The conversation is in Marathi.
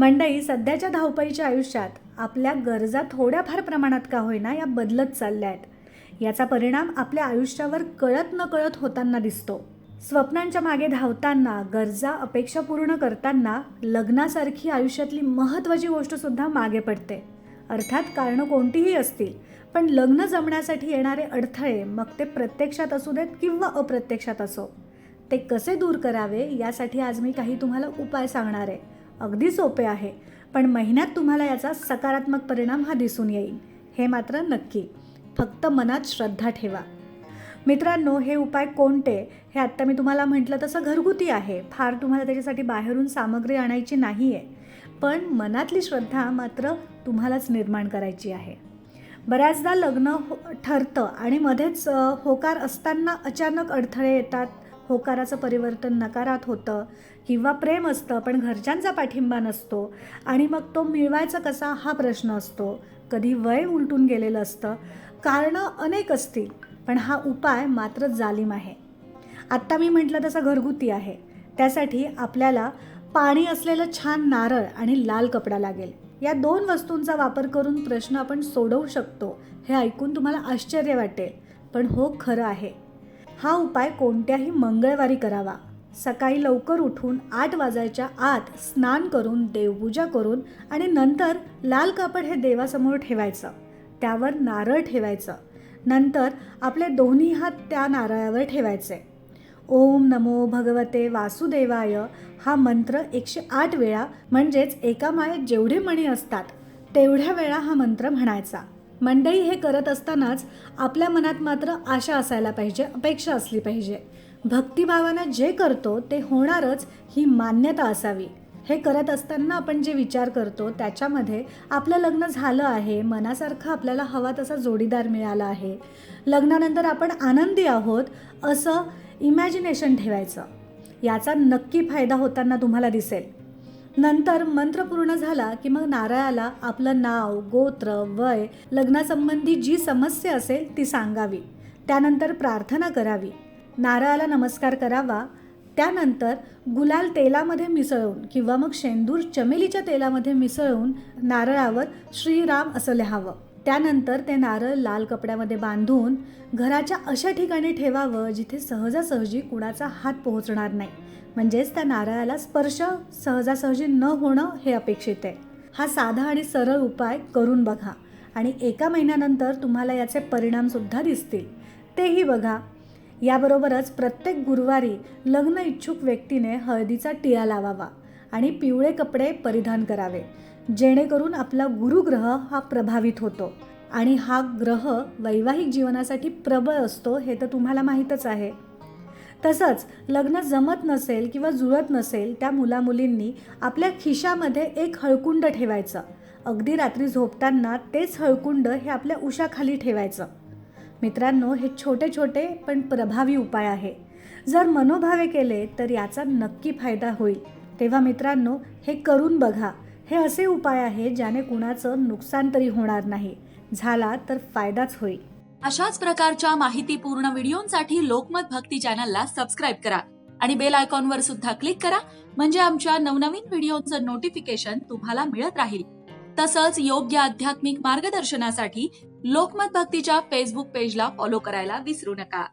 मंडई सध्याच्या धावपळीच्या आयुष्यात आपल्या गरजा थोड्याफार प्रमाणात का होईना या बदलत चालल्या आहेत. याचा परिणाम आपल्या आयुष्यावर कळत न कळत होताना दिसतो. स्वप्नांच्या मागे धावताना गरजा अपेक्षा पूर्ण करताना लग्नासारखी आयुष्यातली महत्त्वाची गोष्टसुद्धा मागे पडते. अर्थात कारणं कोणतीही असतील पण लग्न जमण्यासाठी येणारे अडथळे मग ते प्रत्यक्षात असू देत किंवा अप्रत्यक्षात असो. ते कसे दूर करावे यासाठी आज मी काही तुम्हाला उपाय सांगणार आहे. अगदी सोपे आहे पण महिन्यात तुम्हाला याचा सकारात्मक परिणाम हा दिसून येईल हे मात्र नक्की. फक्त मनात श्रद्धा ठेवा. मित्रांनो हे उपाय कोणते? हे आत्ता मी तुम्हाला म्हटलं तसं घरगुती आहे. फार तुम्हाला त्याच्यासाठी बाहेरून सामग्री आणायची नाही आहे पण मनातली श्रद्धा मात्र तुम्हालाच निर्माण करायची आहे. बऱ्याचदा लग्न हो ठरतं आणि मध्येच होकार असताना अचानक अडथळे येतात. होकाराचं परिवर्तन नकारात होतं. किंवा प्रेम असतं पण घरच्यांचा पाठिंबा नसतो. आणि मग तो मिळवायचा कसा हा प्रश्न असतो. कधी वय उलटून गेलेलं असतं. कारणं अनेक असतील पण हा उपाय मात्र जालिम आहे. आत्ता मी म्हटलं तसं घरगुती आहे. त्यासाठी आपल्याला पाणी असलेलं छान नारळ आणि लाल कपडा लागेल. या दोन वस्तूंचा वापर करून प्रश्न आपण सोडवू शकतो हे ऐकून तुम्हाला आश्चर्य वाटेल. पण हो खरं आहे. हा उपाय कोणत्याही मंगळवारी करावा. सकाळी लवकर उठून आठ वाजायच्या आत स्नान करून देवपूजा करून आणि नंतर लाल कापड हे देवासमोर ठेवायचं. त्यावर नारळ ठेवायचं. नंतर आपले दोन्ही हात त्या नारळावर ठेवायचे. ओम नमो भगवते वासुदेवाय हा मंत्र एकशे आठ वेळा म्हणजेच एका माळेत जेवढे मणी असतात तेवढ्या वेळा हा मंत्र म्हणायचा. मंडळी हे करत असतानाच आपल्या मनात मात्र आशा असायला पाहिजे अपेक्षा असली पाहिजे. भक्तिभावानं जे करतो ते होणारच ही मान्यता असावी. हे करत असताना आपण जे विचार करतो त्याच्यामध्ये आपलं लग्न झालं आहे मनासारखं आपल्याला हवा तसा जोडीदार मिळाला आहे. लग्नानंतर आपण आनंदी आहोत असं इमॅजिनेशन ठेवायचं. याचा नक्की फायदा होताना तुम्हाला दिसेल. नंतर मंत्र पूर्ण झाला की मग नारळाला आपलं नाव गोत्र वय लग्नासंबंधी जी समस्या असेल ती सांगावी. त्यानंतर प्रार्थना करावी. नारळाला नमस्कार करावा. त्यानंतर गुलाल तेलामध्ये मिसळून किंवा मग शेंदूर चमेलीच्या तेलामध्ये मिसळून नारळावर श्रीराम असं लिहावं. त्यानंतर ते नारळ लाल कपड्यामध्ये बांधून घराच्या अशा ठिकाणी ठेवावं जिथे सहजासहजी कुणाचा हात पोहोचणार नाही. म्हणजेच त्या नारळाला स्पर्श सहजासहजी न होणं हे अपेक्षित आहे. हा साधा आणि सरळ उपाय करून बघा आणि एका महिन्यानंतर तुम्हाला याचे परिणामसुद्धा दिसतील. तेही बघा. याबरोबरच प्रत्येक गुरुवारी लग्न इच्छुक व्यक्तीने हळदीचा टिळा लावावा. आणि पिवळे कपडे परिधान करावे. जेणेकरून आपला गुरुग्रह हा प्रभावित होतो. आणि हा ग्रह वैवाहिक जीवनासाठी प्रबळ असतो हे तर तुम्हाला माहीतच आहे. तसंच लग्न जमत नसेल किंवा जुळत नसेल त्या मुलामुलींनी आपल्या खिशामध्ये एक हळकुंड ठेवायचं. अगदी रात्री झोपताना तेच हळकुंड हे आपल्या उशाखाली ठेवायचं. मित्रांनो हे छोटे छोटे पण प्रभावी उपाय आहे. जर मनोभावे केले तर याचा नक्की फायदा होईल. तेव्हा मित्रांनो हे करून बघा. हे असे उपाय आहे ज्याने कुणाचं नुकसान तरी होणार नाही. झाला तर फायदाच होईल. अशाच प्रकारच्या माहितीपूर्ण व्हिडिओंसाठी लोकमत भक्ती चॅनलला सबस्क्राईब करा आणि बेल आयकॉनवर सुद्धा क्लिक करा म्हणजे आमच्या नवनवीन व्हिडिओचं नोटिफिकेशन तुम्हाला मिळत राहील. तसंच योग्य आध्यात्मिक मार्गदर्शनासाठी लोकमत भक्तीच्या फेसबुक पेजला फॉलो करायला विसरू नका.